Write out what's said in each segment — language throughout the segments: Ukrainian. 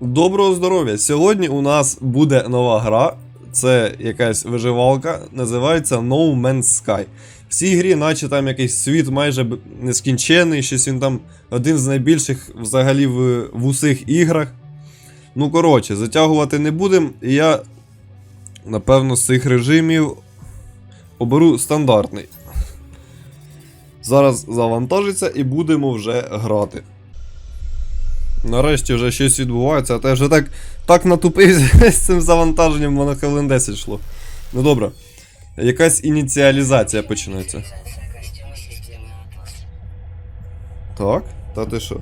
Доброго здоров'я! Сьогодні у нас буде нова гра. Це якась виживалка, називається No Man's Sky. В цій грі, наче там якийсь світ майже нескінчений, щось він там один з найбільших взагалі в, в усіх іграх. Ну, коротше, затягувати не будемо. І я, напевно, з цих режимів оберу стандартний. Зараз завантажиться і будемо вже грати. Нарешті вже щось відбувається, а те вже так, так натупився з цим завантаженням, воно хвилин 10 йшло. Ну добре. Якась ініціалізація починається. Так, та ти що?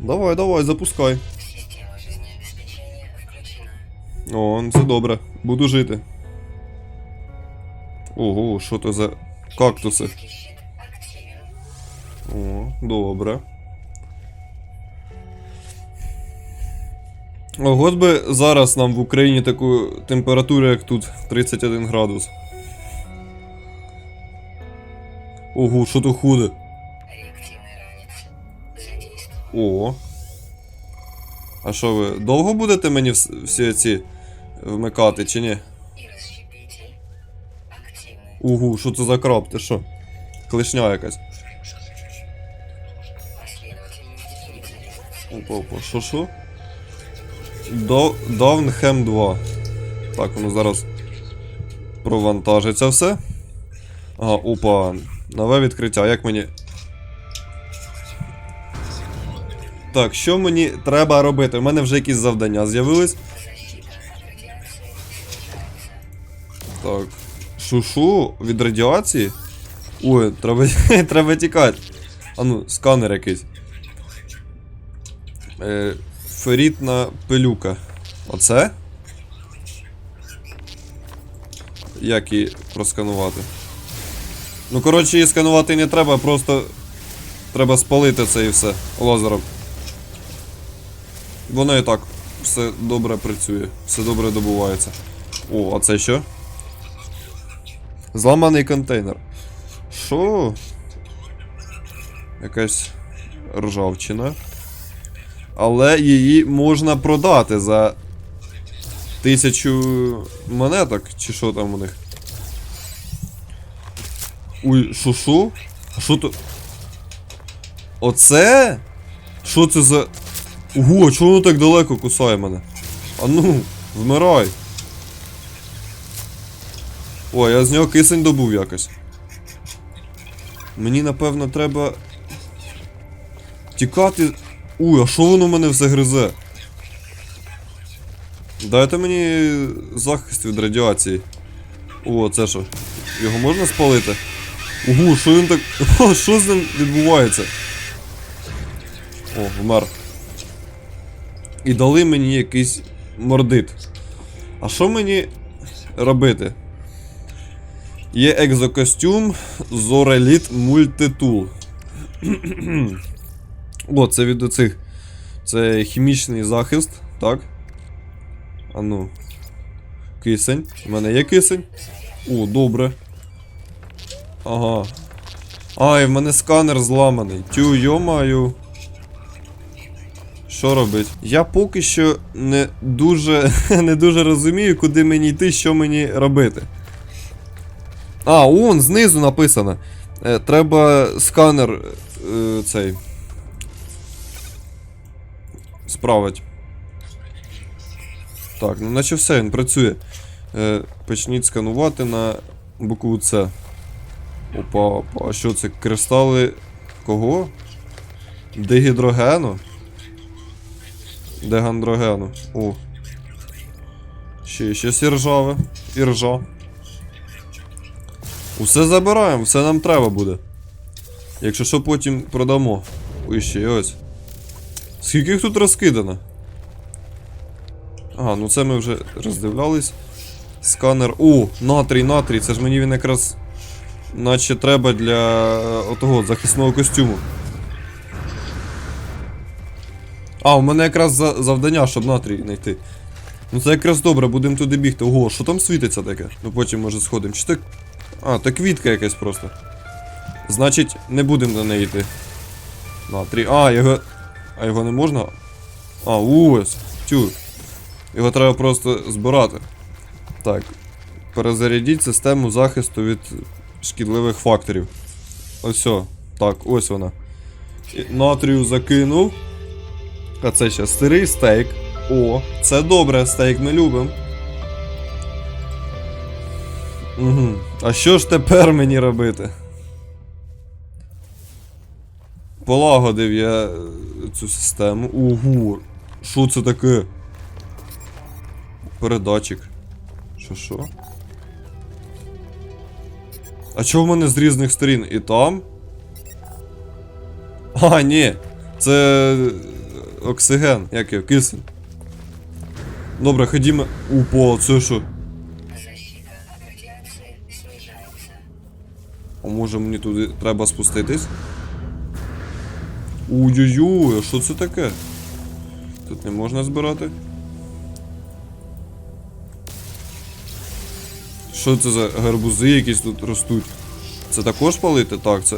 Давай, давай, запускай. О, ну це добре. Буду жити. Ого, що то за кактуси? О, добре. Ого, би зараз нам в Україні таку температуру, як тут 31 градус. Ого, що то худе. О. А що ви довго будете мені всі ці вмикати чи ні? Угу, що це за краб, ти що? Клешня якась. Опа, опа, що що? До Даунхем 2. Так, воно зараз провантажиться все. Ага, опа. Нове відкриття. Як мені. Так, що мені треба робити? У мене вже якісь завдання з'явились. Так. Шушу від радіації? Ой, треба, треба тікати. А ну, сканер якийсь. Е, ферітна пилюка. Оце? Як її просканувати? Ну, коротше, її сканувати не треба, просто треба спалити це і все лазером. Воно і так все добре працює, все добре добувається. О, а це що? Зламаний контейнер. Що? Якась ржавчина. Але її можна продати за тисячу монеток, чи що там у них. Ой, що що? А що то? Оце? Що це за. Ого, чого воно так далеко кусає мене? А ну, вмирай. Ой, я з нього кисень добув якось. Мені напевно треба. Тікати. Уй, а що воно мене все гризе? Дайте мені захист від радіації. О, це що? Його можна спалити? Ого, що він так. О, що з ним відбувається? О, вмер. І дали мені якийсь мордит. А що мені робити? Є екзокостюм Зореліт Мультитул. О, це від оцих. Це хімічний захист, так? А ну. Кисень. У мене є кисень. О, добре. Ага. Ай, в мене сканер зламаний. Тю, йомаю. Що робить? Я поки що не дуже не дуже розумію, куди мені йти, що мені робити. А, он знизу написано. Е, треба сканер е, цей. Справить. Так, ну наче все, він працює. Е, почніть сканувати на букву С. Опа, опа, а що це? Кристали кого? Дегідрогену? Дегандрогену. О. Ще щось і ржаве. І. Усе забираємо, все нам треба буде. Якщо що, потім продамо. Ой, ще ось. Скільки їх тут розкидано? Ага, ну це ми вже роздивлялись. Сканер. О, натрій, натрій, це ж мені він якраз. Наче треба для е, отого захисного костюму. А, у мене якраз завдання, щоб натрій знайти. Ну це якраз добре, будемо туди бігти. Ого, що там світиться таке? Ну потім може сходимо. Чи так. А, то квітка якась просто. Значить, не будемо до неї йти. Натрій. А, його. А його не можна? А, ось. Тю. Його треба просто збирати. Так. Перезарядіть систему захисту від шкідливих факторів. Ось. Так, ось вона. Натрію закинув. А це ще сирий стейк. О, це добре, стейк ми любимо. Угу. А що ж тепер мені робити? Полагодив я е, цю систему. Ого. Що це таке? Передатчик. Що що? А чого в мене з різних сторін? І там? А, ні. Це е, оксиген, як його, кисень. Добре, ходімо. Упо, це що? А може мені туди треба спуститись? Ой-ой-ой, а що це таке? Тут не можна збирати. Що це за гарбузи якісь тут ростуть? Це також палити? Так, це.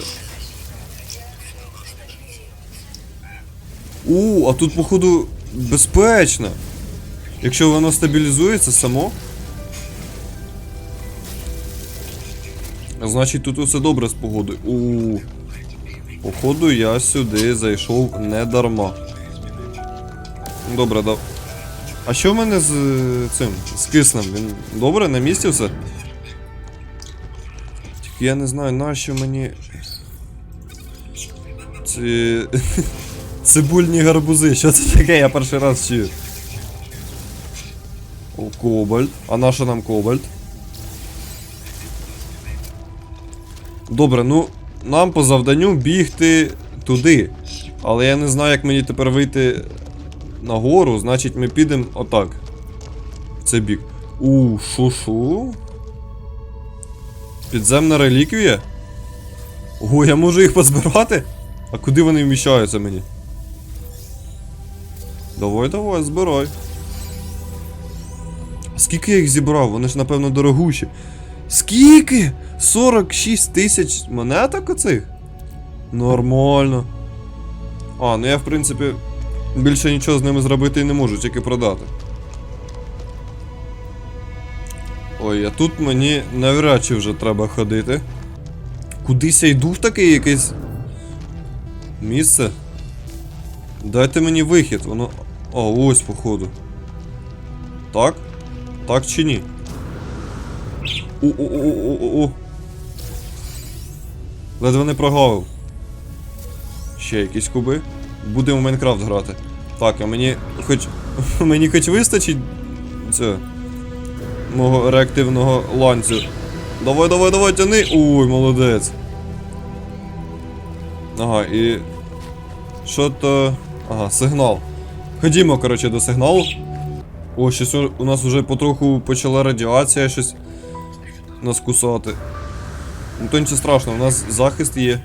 У, а тут, походу, безпечно. Якщо воно стабілізується само. Значить тут усе добре з погодою. У. Походу я сюди зайшов не дарма. Добре, да. А що в мене з е, цим? З киснем? Він добре на місці все? Тільки я не знаю, нащо мені. Ці. Цибульні гарбузи. Що це таке? Я перший раз чую. О, кобальт. А на що нам кобальт? Добре, ну нам по завданню бігти туди. Але я не знаю, як мені тепер вийти нагору, значить ми підемо отак. В цей бік. У, шо-шо? Підземна реліквія? О, я можу їх позбирати? А куди вони вміщаються мені? Давай, давай, збирай. Скільки я їх зібрав? Вони ж, напевно, дорогущі. Скільки? 46 тисяч монеток оцих? Нормально. А, ну я в принципі більше нічого з ними зробити і не можу, тільки продати. Ой, а тут мені навряд чи вже треба ходити. Кудись я йду в таке якесь місце. Дайте мені вихід, воно. О, ось походу. Так? Так чи ні? У-у-у-у-у-у. Ледве не прогавив. Ще якісь куби. Будемо в Майнкрафт грати. Так, а мені хоч. Мені хоч вистачить. Це. Мого реактивного ланцю. Давай, давай, давай, тяни! Ой, молодець. Ага, і. Що то. Ага, сигнал. Ходімо, коротше, до сигналу. О, щось у нас вже потроху почала радіація щось нас кусати. Ну то нічого страшного, у нас захист є.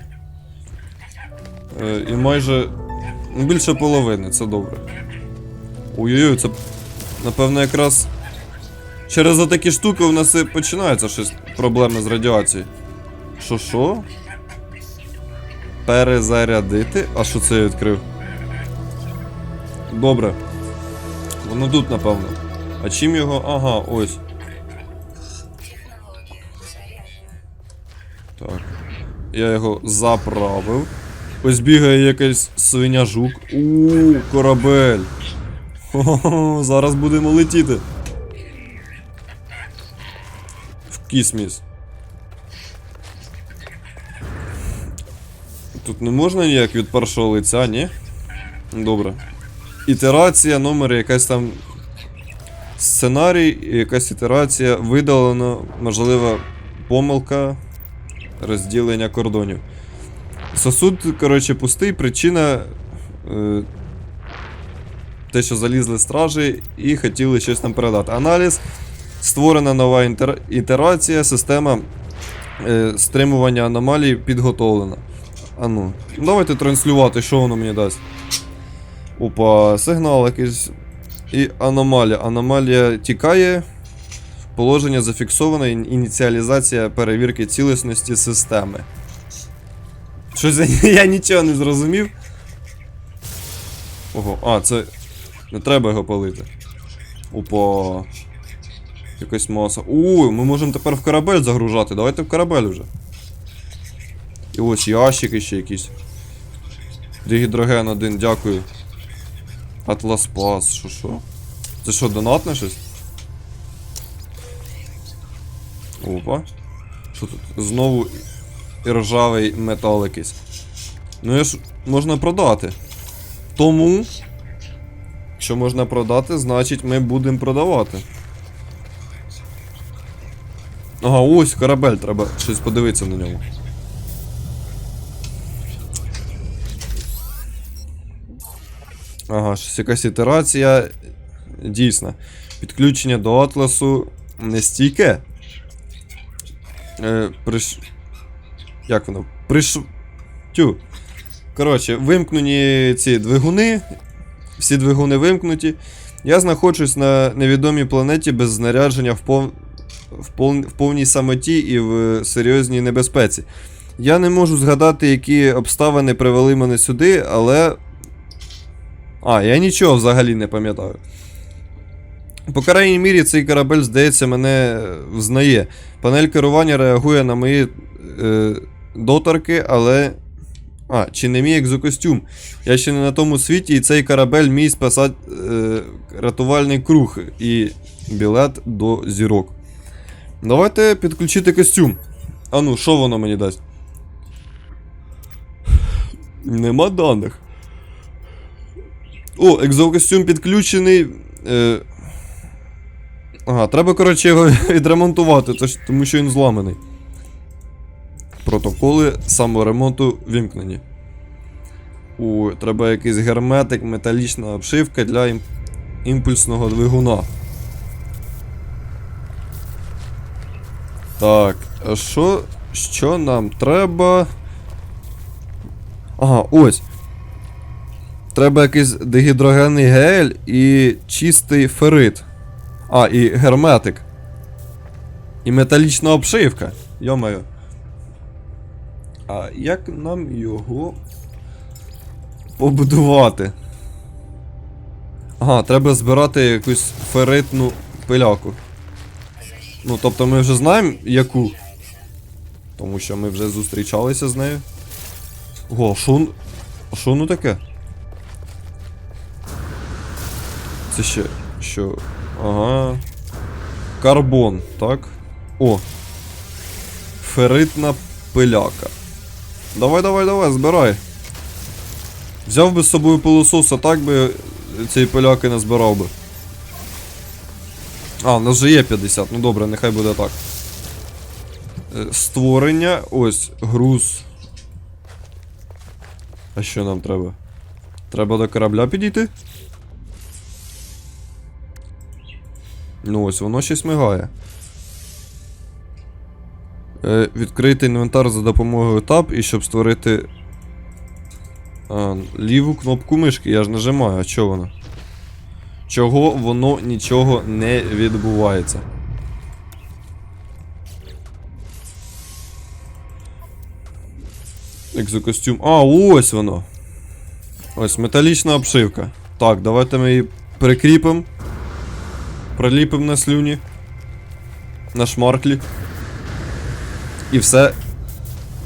Е, і майже. Ну, більше половини, це добре. Ой-ой-ой, це. Напевно, якраз. Через отакі штуки у нас і починаються щось проблеми з радіацією. Що що? Перезарядити? А що це я відкрив? Добре. Воно тут, напевно. А чим його. Ага, ось. Так. Я його заправив. Ось бігає якийсь свиня жук. У, корабель. Хо-хо, зараз будемо летіти. В кісміс. Тут не можна ніяк від першого лиця, ні? Добре. Ітерація, номер, якась там сценарій, якась ітерація, видалено, можлива помилка, розділення кордонів. Сосуд, коротше, пустий, причина. Е, те, що залізли стражі і хотіли щось нам передати. Аналіз. Створена нова інтер... ітерація, система е, стримування аномалій підготовлена. А ну, давайте транслювати, що воно мені дасть. Опа, сигнал якийсь. І аномалія. Аномалія тікає. Положення зафіксовано. Ініціалізація перевірки цілісності системи. Щось я, я нічого не зрозумів. Ого, а, це. Не треба його палити. Опа. Якась маса. У, ми можемо тепер в корабель загружати. Давайте в корабель вже. І ось ящики ще якісь. Дигідроген один, дякую. Атлас Пас, що що? Це що, донатне щось? Опа. Що тут? Знову і ржавий метал якийсь. Ну я ж можна продати. Тому, якщо можна продати, значить ми будемо продавати. Ага, ось корабель, треба щось подивитися на ньому. Ага, щось якась ітерація. Дійсно. Підключення до атласу нестійке. Е, приш... Як воно? Приш... Тю. Коротше, вимкнені ці двигуни. Всі двигуни вимкнуті. Я знаходжусь на невідомій планеті без знарядження в, пов... в, пов... в повній самоті і в серйозній небезпеці. Я не можу згадати, які обставини привели мене сюди, але. А, я нічого взагалі не пам'ятаю. По крайній мірі, цей корабель, здається, мене е, взнає. Панель керування реагує на мої е, доторки, але. А, чи не мій екзокостюм? Я ще не на тому світі, і цей корабель мій спасати е, рятувальний круг і білет до зірок. Давайте підключити костюм. А ну, що воно мені дасть? Нема даних. О, екзокостюм підключений. Е... Ага, треба, коротше, його відремонтувати, тому що він зламаний. Протоколи саморемонту вімкнені. О, треба якийсь герметик, металічна обшивка для імпульсного двигуна. Так, а що, що нам треба? Ага, ось. Треба якийсь дегідрогенний гель і чистий ферит. А, і герметик. І металічна обшивка. Йомаю. А як нам його побудувати? Ага, треба збирати якусь феритну пиляку. Ну, тобто ми вже знаємо яку. Тому що ми вже зустрічалися з нею. О, а що, н- а що ну таке? Це ще. Що? Ага. Карбон, так? О. Феритна пиляка. Давай, давай, давай, збирай. Взяв би з собою пилосос, а так би цієї пиляки не збирав би. А, у нас же є 50, ну добре, нехай буде так. Е, Створення, ось, груз. А що нам треба? Треба до корабля підійти? Ну ось, воно щось мигає. Е, відкрити інвентар за допомогою Tab і щоб створити. А, ліву кнопку мишки. Я ж нажимаю, а чого воно? Чого воно нічого не відбувається? Екзокостюм. А, ось воно. Ось металічна обшивка. Так, давайте ми її прикріпимо. Приліпимо на слюні. На шмарклі. І все.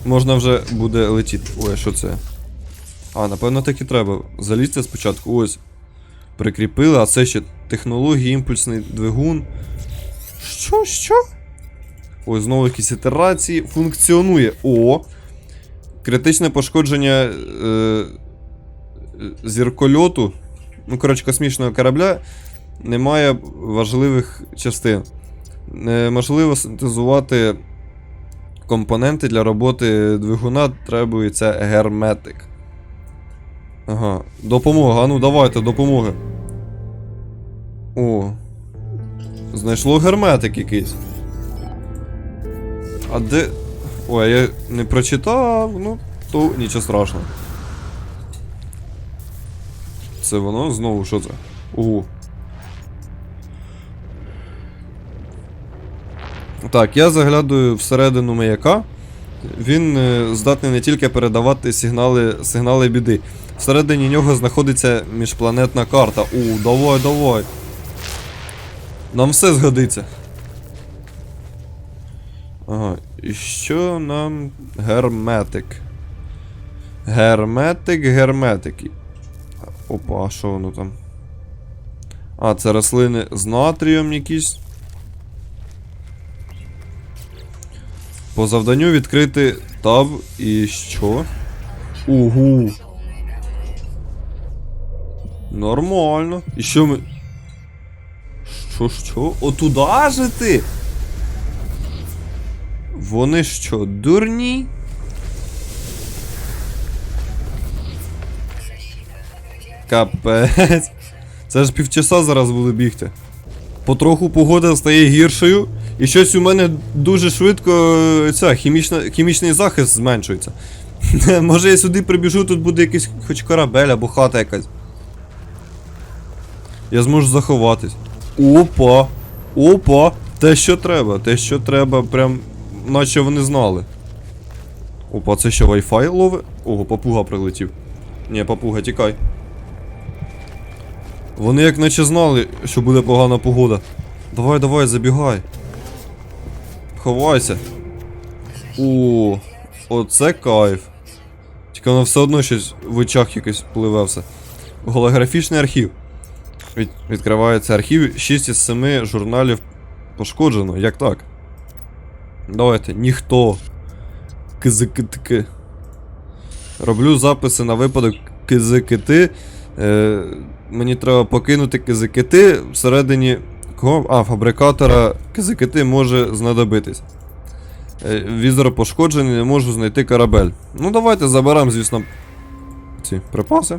Можна вже буде летіти. Ой, що це? А, напевно, так і треба. Залізти спочатку. Ось. Прикріпили, а це ще технології, імпульсний двигун. Що, що? Ось знову якісь ітерації. Функціонує. О! Критичне пошкодження е, е, зіркольоту. Ну, коротше, космічного корабля немає важливих частин. Неможливо синтезувати компоненти для роботи двигуна, требується герметик. Ага, допомога, а ну давайте, допомоги. О. Знайшло герметик якийсь. А де. Ой, я не прочитав, ну, то нічого страшного. Це воно знову що це? Ого. Так, я заглядаю всередину маяка. Він е, здатний не тільки передавати сигнали, сигнали біди, Всередині нього знаходиться міжпланетна карта. У, давай, давай. Нам все згодиться. Ага, і що нам герметик? Герметик, герметик. Опа, а що воно там? А, це рослини з натрієм якісь. По завданню відкрити таб і що? Угу. Нормально. І що ми. Що, що? Отуда же ти? Вони що, дурні? Капець. Це ж півчаса зараз буду бігти. Потроху погода стає гіршою, і щось у мене дуже швидко е, ця, хімічна, хімічний захист зменшується. Може я сюди прибіжу, тут буде якийсь хоч корабель або хата якась. Я зможу заховатись. Опа! Опа! Те, що треба, те, що треба, прям наче вони знали. Опа, це що, Wi-Fi ловить? Ого, папуга прилетів. Ні, папуга, тікай. Вони як наче знали, що буде погана погода. Давай, давай, забігай. Ховайся. О, оце кайф. Тільки воно все одно щось в очах якось пливе все. Голографічний архів. Від, відкривається архів 6 із 7 журналів пошкоджено. Як так? Давайте, ніхто. Кизикитки. Роблю записи на випадок кизикити. Е, мені треба покинути кизикити всередині кого? А, фабрикатора кизикити може знадобитись. Е, візор пошкоджений, не можу знайти корабель. Ну, давайте заберемо, звісно, ці припаси.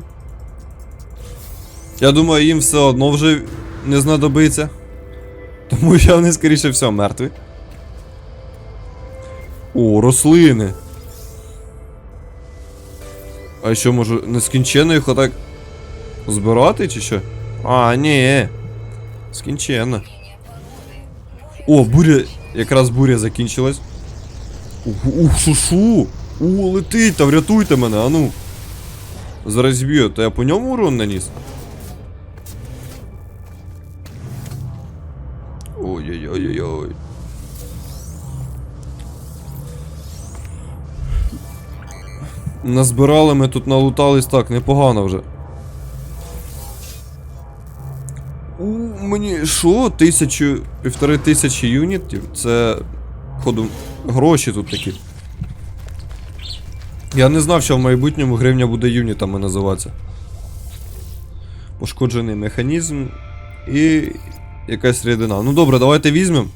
Я думаю, їм все одно вже не знадобиться. Тому що вони, скоріше всього, мертві. О, рослини. А що, може, нескінченно їх отак збирати чи що? А, ні. Скінченно. О, буря. Якраз буря закінчилась. Ух, ух, шу-шу! О, летить, та врятуйте мене, а ну. Зараз зб'ю, то я по ньому урон наніс. Ой-ой-ой-ой-ой. Назбирали ми тут налутались так, непогано вже. Мені що? Тисячу, півтори тисячі юнітів? Це. Ходу, гроші тут такі. Я не знав, що в майбутньому гривня буде юнітами називатися. Пошкоджений механізм і якась рідина. Ну добре, давайте візьмемо.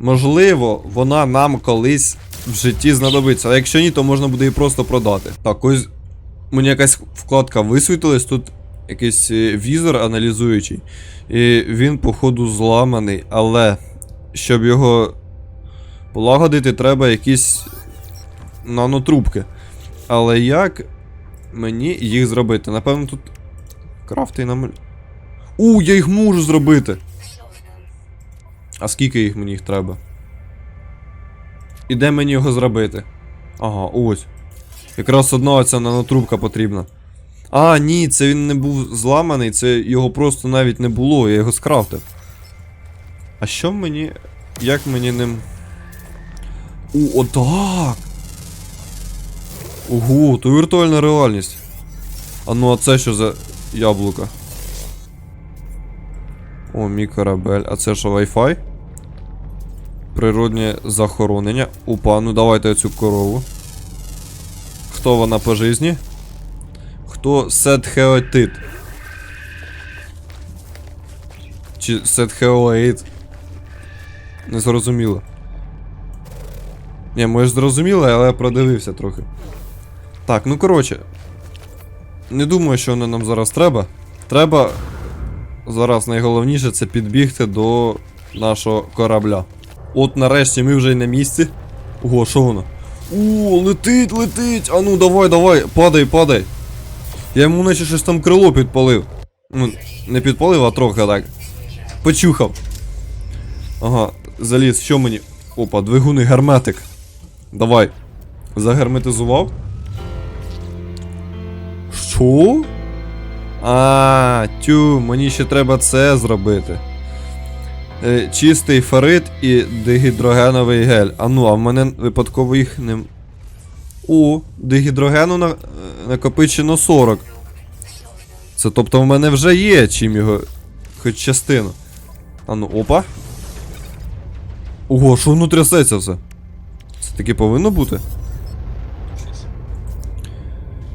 Можливо, вона нам колись в житті знадобиться. А якщо ні, то можна буде її просто продати. Так, ось мені якась вкладка висвітилась, тут якийсь е, візор аналізуючий. І він, походу, зламаний, але щоб його полагодити, треба якісь нанотрубки. Але як мені їх зробити? Напевно, тут крафти нам. У, я їх можу зробити! А скільки їх мені їх треба? І де мені його зробити? Ага, ось. Якраз одна ця нанотрубка потрібна. А, ні, це він не був зламаний, це його просто навіть не було, я його скрафтив. А що мені. Як мені ним. О, отак! Ого, то віртуальна реальність. А ну а це що за яблука? О, мій корабель. А це що Wi-Fi? Природнє захоронення. Опа, ну давайте цю корову. Хто вона по житті? Хто Сетхеотит? Чи Сетхеоїд? Не зрозуміло. Ні, може зрозуміло, але я продивився трохи. Так, ну коротше. Не думаю, що воно нам зараз треба. Треба. Зараз найголовніше це підбігти до нашого корабля. От нарешті ми вже й на місці. Ого, що воно? О, летить, летить! А ну давай, давай, падай, падай. Я йому наче щось там крило підпалив. Ну, не підпалив, а трохи так. Почухав. Ага, заліз, що мені. Опа, двигуни герметик. Давай. Загерметизував. Що? А, тю, мені ще треба це зробити. Е, чистий ферит і дигідрогеновий гель. А ну, а в мене випадково їх не. О, дигідрогену на... накопичено 40. Це тобто в мене вже є чим його. Хоч частину. А ну, опа. Ого, що воно трясеться все? Це таки повинно бути?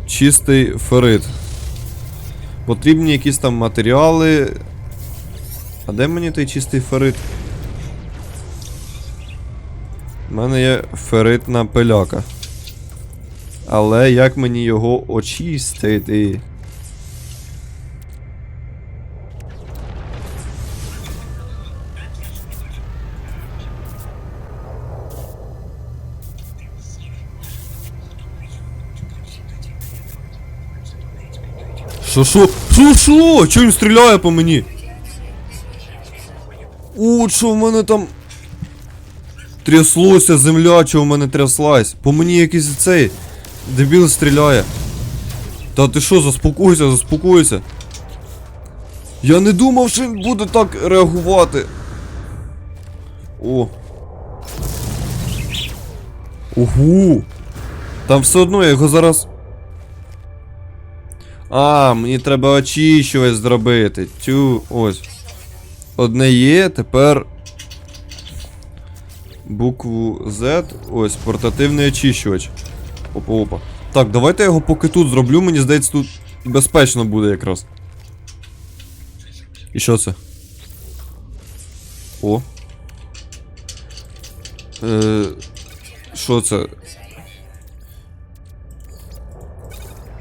Чистий ферит. Потрібні якісь там матеріали. А де мені той чистий ферит? У мене є феритна пиляка. Але як мені його очистити? Що що? Що що? Чого він стріляє по мені? О, що в мене там. Тряслося земля, що в мене тряслась. По мені якийсь цей. Дебіл стріляє. Та ти що, заспокойся, заспокойся. Я не думав, що він буде так реагувати. О. Угу. Там все одно я його зараз. А, мені треба очищувач зробити. Тю, ось. Одне є, тепер. Букву Z. Ось, портативний очищувач. Опа, опа. Так, давайте я його поки тут зроблю, мені здається, тут безпечно буде якраз. І що це? О. Е, що це?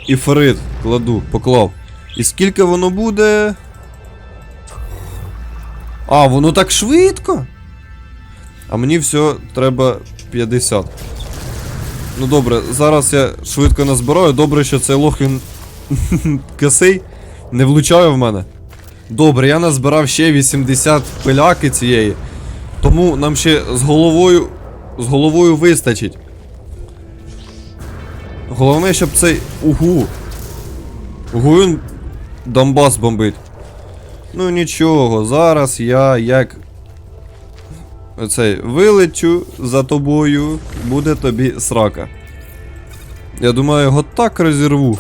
І ферит кладу, поклав. І скільки воно буде? А, воно так швидко. А мені все треба 50. Ну добре, зараз я швидко назбираю. Добре, що цей лох він косий, не влучає в мене. Добре, я назбирав ще 80 пиляки цієї. Тому нам ще з головою. З головою вистачить. Головне, щоб цей. Угу. Угу він Донбас бомбить. Ну нічого, зараз я як. Оцей вилечу за тобою, буде тобі срака. Я думаю, його так розірву.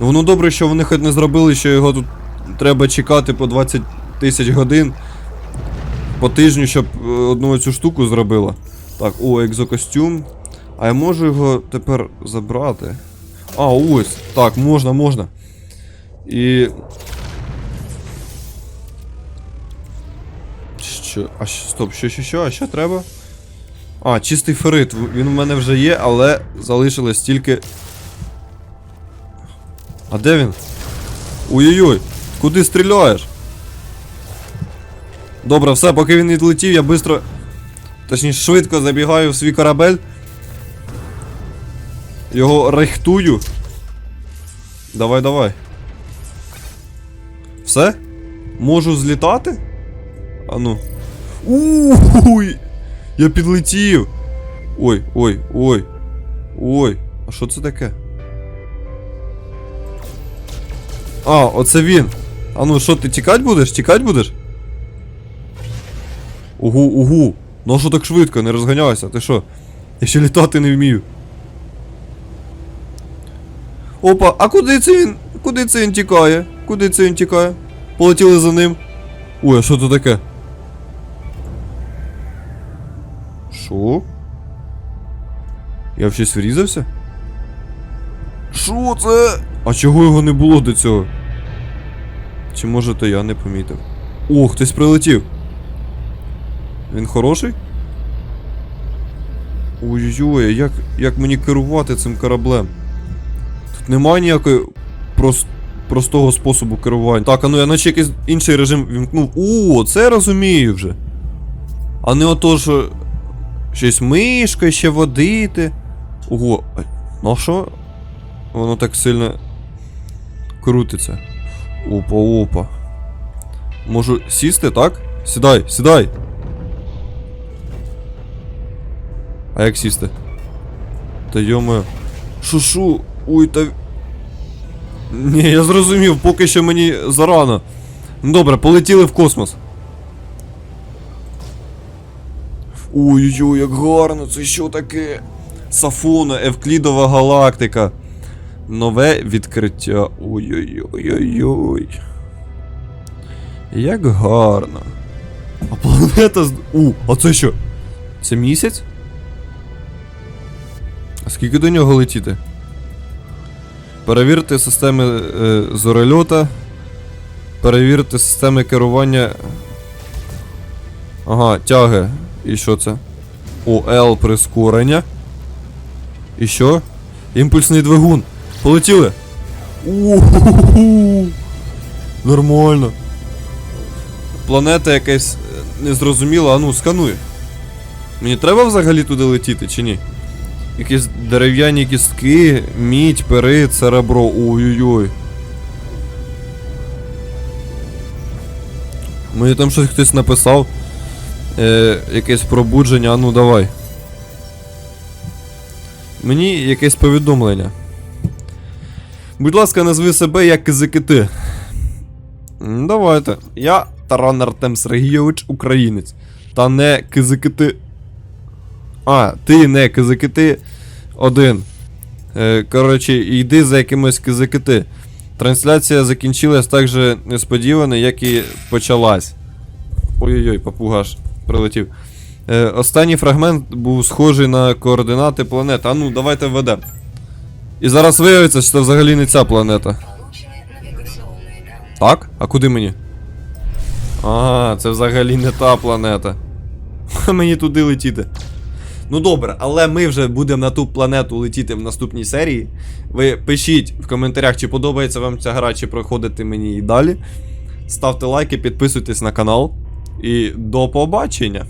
Воно добре, що вони хоч не зробили, що його тут треба чекати по 20 тисяч годин по тижню, щоб е, одну цю штуку зробила. Так, о, екзокостюм. А я можу його тепер забрати. А, ось. Так, можна, можна. І. Що? А стоп, що, що, що? А що треба? А, чистий ферит. Він у мене вже є, але залишилось тільки. А де він? Ой-ой-ой, куди стріляєш? Добре, все, поки він відлетів, я швидко. Точніше, швидко забігаю в свій корабель. Його рихтую. Давай, давай. Все? Можу злітати? А ну. Уй! Я підлетів! Ой, ой, ой. Ой, а що це таке? А, оце він. А ну що, ти тікать будеш? Тікать будеш? Угу, угу. Ну а що так швидко, не розганяйся, ти що? Я ще літати не вмію. Опа, а куди це він? Куди це він тікає? Куди це він тікає? Полетіли за ним. Ой, а що це таке? Що? Я в щось врізався? Що це? А чого його не було до цього? Чи може то я не помітив? О, хтось прилетів. Він хороший? Ой-ой-ой, як, як мені керувати цим кораблем? Тут немає ніякої прос, простого способу керування. Так, а ну я наче якийсь інший режим вімкнув. О, це я розумію вже. А не ото, що щось мишкою ще водити. Ого, ну що? Воно так сильно крутиться. Опа, опа. Можу сісти, так? Сідай, сідай. А як сісти? Та йомо. Шушу. Ой, та. Ні, я зрозумів, поки що мені зарано. Ну, Добре, полетіли в космос. Ой-ой, як гарно, це що таке? Сафона, Евклідова галактика. Нове відкриття. Ой-ой-ой-ой-ой. Як гарно. А планета з. У, а це що? Це місяць? Скільки до нього летіти? Перевірте системи е, зорольота. Перевірте системи керування. Ага, тяги. І що це? О, L прискорення. І що? Імпульсний двигун. Полетіли. У-ху-ху-ху. Нормально. Планета якась е, незрозуміла, а ну скануй. Мені треба взагалі туди летіти чи ні? Якісь дерев'яні кістки, мідь, пери, церебро. Ой-ой-ой. Мені там щось хтось написав. Е, якесь пробудження, а ну давай. Мені якесь повідомлення. Будь ласка, назви себе як кизикити. Давайте. Я Таран Артем Сергійович, українець. Та не кизикити. А, ти не кизикити один. Е, коротше, йди за якимось кизикити. Трансляція закінчилась так же несподівано, як і почалась. Ой-ой-ой, папугаш прилетів. Е, останній фрагмент був схожий на координати планет. А ну, давайте введемо. І зараз виявиться, що це взагалі не ця планета. Получены навигационные данные. Так? А куди мені? Ага, це взагалі не та планета. Ха, Мені туди летіти. Ну добре, але ми вже будемо на ту планету летіти в наступній серії. Ви пишіть в коментарях, чи подобається вам ця гра, чи проходити мені і далі. Ставте лайки, підписуйтесь на канал. І до побачення!